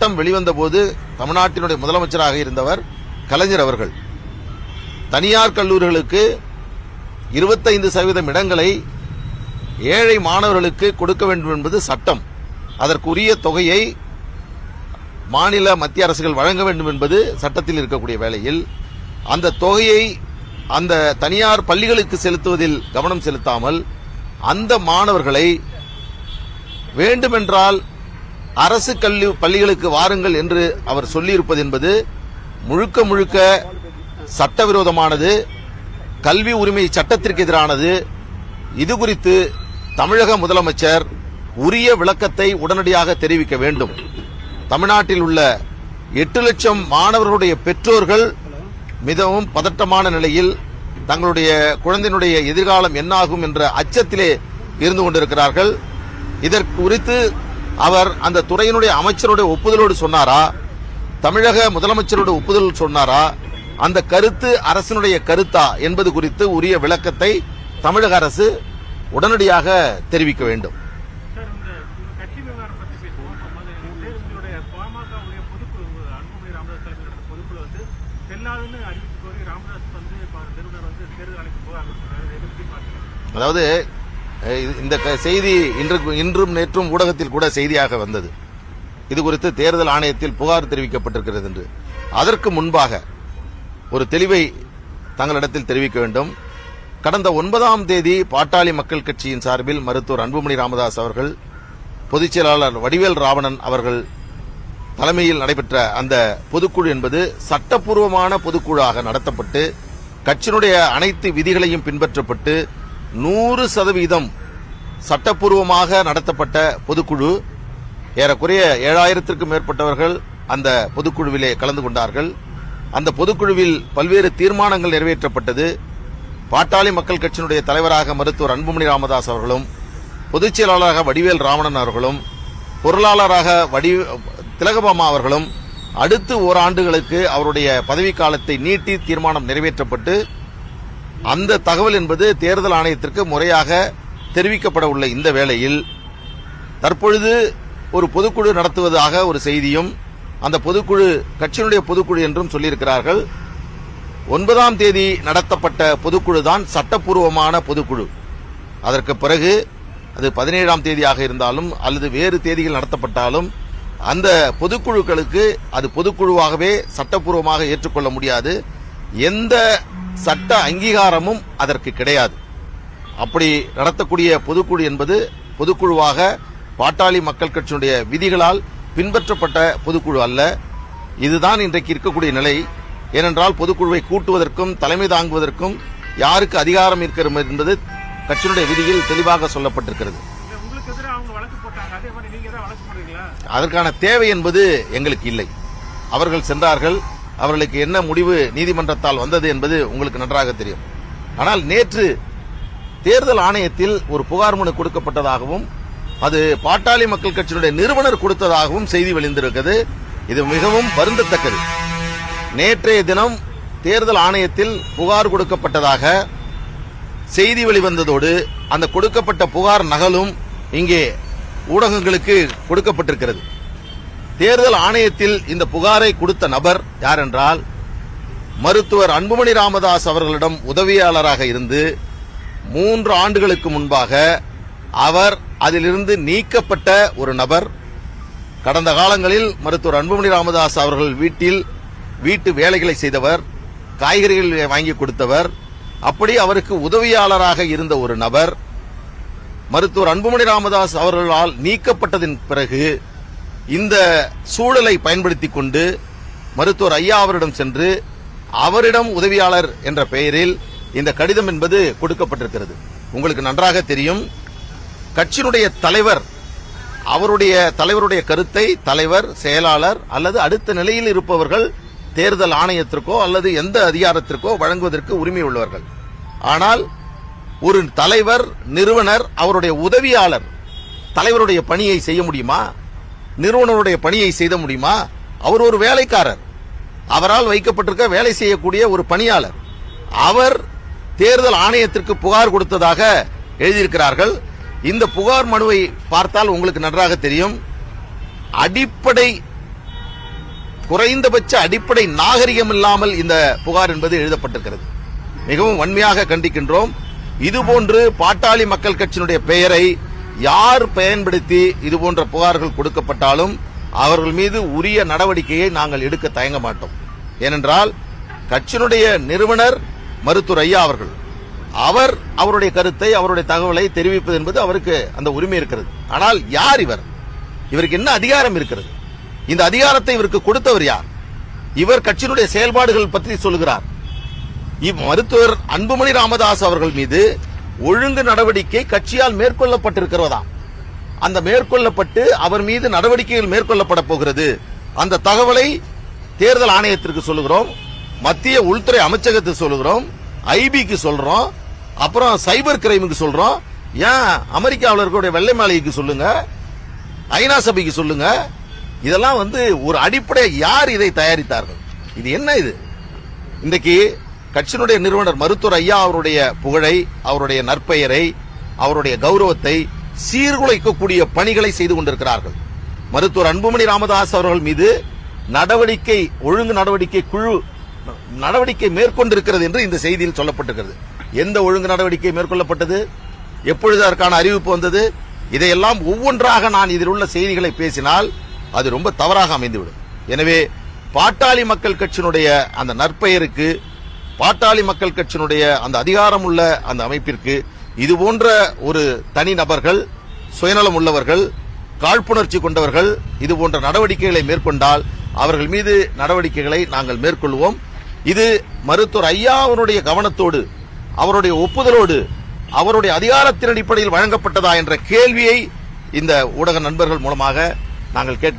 சட்டம் வெளிவந்த போது தமிழ்நாட்டினுடைய முதலமைச்சராக இருந்தவர் கலைஞர் அவர்கள். தனியார் கல்லூரிகளுக்கு இருபத்தைந்து சதவீதம் இடங்களை ஏழை மாணவர்களுக்கு கொடுக்க வேண்டும் என்பது சட்டம். அதற்குரிய தொகையை மாநில மத்திய அரசுகள் வழங்க வேண்டும் என்பது சட்டத்தில் இருக்கக்கூடிய வேளையில் அந்த தொகையை அந்த தனியார் பள்ளிகளுக்கு செலுத்துவதில் கவனம் செலுத்தாமல் அந்த மாணவர்களை வேண்டுமென்றால் அரசு கல்வி பள்ளிகளுக்கு வாருங்கள் என்று அவர் சொல்லியிருப்பது என்பது முழுக்க முழுக்க சட்டவிரோதமானது கல்வி உரிமை சட்டத்திற்கு எதிரானது. இது குறித்து தமிழக முதலமைச்சர் உரிய விளக்கத்தை உடனடியாக தெரிவிக்க வேண்டும். தமிழ்நாட்டில் உள்ள எட்டு லட்சம் மாணவர்களுடைய பெற்றோர்கள் மிகவும் பதட்டமான நிலையில் தங்களுடைய குழந்தையினுடைய எதிர்காலம் என்னாகும் என்ற அச்சத்திலே இருந்து கொண்டிருக்கிறார்கள். இதற்கு குறித்து அவர் அந்த துறையினுடைய அமைச்சருடைய ஒப்புதலோடு சொன்னாரா? தமிழக முதலமைச்சருடைய ஒப்புதல் சொன்னாரா? அந்த கருத்து அரசினுடைய கருத்தா என்பது குறித்து உரிய விளக்கத்தை தமிழக அரசு உடனடியாக தெரிவிக்க வேண்டும். அதாவது இந்த க- செய்தி இன்று இன்றும் நேற்றும் ஊடகத்தில் கூட செய்தியாக வந்தது. இது குறித்து தேர்தல் ஆணையத்தில் புகார் தெரிவிக்கப்பட்டிருக்கிறது என்று. அதற்கு முன்பாக ஒரு தெளிவை தங்களிடத்தில் தெரிவிக்க வேண்டும். கடந்த ஒன்பதாம் தேதி பாட்டாளி மக்கள் கட்சியின் சார்பில் மருத்துவர் அன்புமணி ராமதாஸ் அவர்கள் பொதுச் செயலாளர் வடிவேல் ராவணன் அவர்கள் தலைமையில் நடைபெற்ற அந்த பொதுக்குழு என்பது சட்டப்பூர்வமான பொதுக்குழுவாக நடத்தப்பட்டு கட்சியினுடைய அனைத்து விதிகளையும் பின்பற்றப்பட்டு நூறு சதவீதம் சட்டப்பூர்வமாக நடத்தப்பட்ட பொதுக்குழு ஏறக்குறைய ஏழாயிரத்திற்கும் மேற்பட்டவர்கள் அந்த பொதுக்குழுவிலே கலந்து கொண்டார்கள். அந்த பொதுக்குழுவில் பல்வேறு தீர்மானங்கள் நிறைவேற்றப்பட்டது. பாட்டாளி மக்கள் கட்சியினுடைய தலைவராக மருத்துவர் அன்புமணி ராமதாஸ் அவர்களும் பொதுச் செயலாளராக வடிவேல் ராவணன் அவர்களும் பொருளாளராக வடி திலகபாமா அவர்களும் அடுத்து ஓராண்டுகளுக்கு அவருடைய பதவிக்காலத்தை நீட்டி தீர்மானம் நிறைவேற்றப்பட்டு அந்த தகவல் என்பது தேர்தல் ஆணையத்திற்கு முறையாக தெரிவிக்கப்பட உள்ள இந்த வேளையில் தற்பொழுது ஒரு பொதுக்குழு நடத்துவதாக ஒரு செய்தியும் அந்த பொதுக்குழு கட்சியினுடைய பொதுக்குழு என்றும் சொல்லியிருக்கிறார்கள். ஒன்பதாம் தேதி நடத்தப்பட்ட பொதுக்குழு தான் சட்டப்பூர்வமான பொதுக்குழு. அதற்கு பிறகு அது பதினேழாம் தேதியாக இருந்தாலும் அல்லது வேறு தேதிகள் நடத்தப்பட்டாலும் அந்த பொதுக்குழுக்களுக்கு அது பொதுக்குழுவாகவே சட்டப்பூர்வமாக ஏற்றுக்கொள்ள முடியாது. எந்த சட்ட அங்கீகாரமும் அதற்கு கிடையாது. அப்படி நடத்தக்கூடிய பொதுக்குழு என்பது பொதுக்குழுவாக பாட்டாளி மக்கள் கட்சியினுடைய விதிகளால் பின்பற்றப்பட்ட பொதுக்குழு அல்ல. இதுதான் இன்றைக்கு இருக்கக்கூடிய நிலை. ஏனென்றால் பொதுக்குழுவை கூட்டுவதற்கும் தலைமை தாங்குவதற்கும் யாருக்கு அதிகாரம் இருக்கிறது என்பது கட்சியினுடைய விதியில் தெளிவாக சொல்லப்பட்டிருக்கிறது. அதற்கான தேவை என்பது எங்களுக்கு இல்லை. அவர்கள் சென்றார்கள். அவர்களுக்கு என்ன முடிவு நீதிமன்றத்தால் வந்தது என்பது உங்களுக்கு நன்றாக தெரியும். ஆனால் நேற்று தேர்தல் ஆணையத்தில் ஒரு புகார் மனு கொடுக்கப்பட்டதாகவும் அது பாட்டாளி மக்கள் கட்சியினுடைய நிறுவனர் கொடுத்ததாகவும் செய்தி வெளிந்திருக்கிறது. இது மிகவும் வருந்தத்தக்கது. நேற்றைய தினம் தேர்தல் ஆணையத்தில் புகார் கொடுக்கப்பட்டதாக செய்தி வெளிவந்ததோடு அந்த கொடுக்கப்பட்ட புகார் நகலும் இங்கே ஊடகங்களுக்கு கொடுக்கப்பட்டிருக்கிறது. தேர்தல் ஆணையத்தில் இந்த புகாரை கொடுத்த நபர் யார் என்றால் மருத்துவர் அன்புமணி ராமதாஸ் அவர்களிடம் உதவியாளராக இருந்து மூன்று ஆண்டுகளுக்கு முன்பாக அவர் அதிலிருந்து நீக்கப்பட்ட ஒரு நபர். கடந்த காலங்களில் மருத்துவர் அன்புமணி ராமதாஸ் அவர்கள் வீட்டில் வீட்டு வேலைகளை செய்தவர் காய்கறிகள் வாங்கி கொடுத்தவர். அப்படி அவருக்கு உதவியாளராக இருந்த ஒரு நபர் மருத்துவர் அன்புமணி ராமதாஸ் அவர்களால் நீக்கப்பட்டதின் பிறகு இந்த சூழலை பயன்படுத்திக் கொண்டு மருத்துவர் ஐயா அவரிடம் சென்று அவரிடம் உதவியாளர் என்ற பெயரில் இந்த கடிதம் என்பது கொடுக்கப்பட்டிருக்கிறது. உங்களுக்கு நன்றாக தெரியும். கட்சியினுடைய தலைவர் அவருடைய தலைவருடைய கருத்தை தலைவர் செயலாளர் அல்லது அடுத்த நிலையில் இருப்பவர்கள் தேர்தல் ஆணையத்திற்கோ அல்லது எந்த அதிகாரத்திற்கோ வழங்குவதற்கு உரிமை உள்ளவர்கள். ஆனால் ஒரு தலைவர் நிறுவனர் அவருடைய உதவியாளர் தலைவருடைய பணியை செய்ய முடியுமா? நிறுவனருடைய பணியை செய்த முடியுமா? அவர் ஒரு வேலைக்காரர். அவரால் வைக்கப்பட்டிருக்க வேலை செய்யக்கூடிய ஒரு பணியாளர். அவர் தேர்தல் ஆணையத்திற்கு புகார் கொடுத்ததாக எழுதியிருக்கிறார்கள். இந்த புகார் மனுவை பார்த்தால் உங்களுக்கு நன்றாக தெரியும். அடிப்படை குறைந்தபட்ச அடிப்படை நாகரிகம் இல்லாமல் இந்த புகார் என்பது எழுதப்பட்டிருக்கிறது. மிகவும் வன்மையாக கண்டிக்கின்றோம். இதுபோன்று பாட்டாளி மக்கள் கட்சியினுடைய பெயரை யார் பயன்படுத்தி இதுபோன்ற புகார்கள் கொடுக்கப்பட்டாலும் அவர்கள் மீது உரிய நடவடிக்கையை நாங்கள் எடுக்க தயங்க மாட்டோம். ஏனென்றால் கட்சியினுடைய நிறுவனர் மருத்துவர் ஐயா அவர்கள் அவர் அவருடைய கருத்தை அவருடைய தகவலை தெரிவிப்பது என்பது அவருக்கு அந்த உரிமை இருக்கிறது. ஆனால் யார் இவர்? இவருக்கு என்ன அதிகாரம் இருக்கிறது? இந்த அதிகாரத்தை இவருக்கு கொடுத்தவர் யார்? இவர் கட்சியினுடைய செயல்பாடுகள் பற்றி சொல்கிறார் இவ் மருத்துவர் அன்புமணி ராமதாஸ் அவர்கள் மீது ஒழுங்கு நடவடிக்கை கட்சியால் மேற்கொள்ளப்பட்டிருக்கிறதா? அந்த மேற்கொள்ளப்பட்டு அவர் மீது நடவடிக்கைகள் மேற்கொள்ளப்பட போகிறது. அந்த தகவலை தேர்தல் ஆணையத்திற்கு சொல்லுகிறோம். மத்திய உள்துறை அமைச்சகத்துக்கு சொல்லுகிறோம். ஐபிக்கு சொல்றோம். அப்புறம் சைபர் கிரைமுக்கு சொல்றோம். ஏன் அமெரிக்காவில் இருக்கக்கூடிய வெள்ளை மாளிகைக்கு சொல்லுங்க? ஐநா சபைக்கு சொல்லுங்க. இதெல்லாம் வந்து ஒரு அடிப்படை யார் இதை தயாரித்தார்கள்? இது என்ன இது? இன்றைக்கு கட்சியினுடைய நிறுவனர் மருத்துவர் ஐயா அவருடைய புகழை அவருடைய நற்பெயரை அவருடைய கௌரவத்தை சீர்குலைக்கக்கூடிய பணிகளை செய்து கொண்டிருக்கிறார்கள். மருத்துவர் அன்புமணி ராமதாஸ் அவர்கள் மீது நடவடிக்கை ஒழுங்கு நடவடிக்கை குழு நடவடிக்கை மேற்கொண்டிருக்கிறது என்று இந்த செய்தியில் சொல்லப்பட்டிருக்கிறது. எந்த ஒழுங்கு நடவடிக்கை மேற்கொள்ளப்பட்டது? எப்பொழுது அதற்கான அறிவிப்பு வந்தது? இதையெல்லாம் ஒவ்வொன்றாக நான் இதில் உள்ள செய்திகளை பேசினால் அது ரொம்ப தவறாக அமைந்துவிடும். எனவே பாட்டாளி மக்கள் கட்சியினுடைய அந்த நற்பெயருக்கு பாட்டாளி மக்கள் கட்சியினுடைய அந்த அதிகாரம் உள்ள அந்த அமைப்பிற்கு இது போன்ற ஒரு தனி நபர்கள் சுயநலம் உள்ளவர்கள் காழ்ப்புணர்ச்சி கொண்டவர்கள் இது போன்ற நடவடிக்கைகளை மேற்கொண்டால் அவர்கள் மீது நடவடிக்கைகளை நாங்கள் மேற்கொள்வோம். இது மருத்துவர் ஐயா அவருடைய கவனத்தோடு அவருடைய ஒப்புதலோடு அவருடைய அதிகாரத்தின் அடிப்படையில் வழங்கப்பட்டதா என்ற கேள்வியை இந்த ஊடக நண்பர்கள் மூலமாக நாங்கள் கேட்க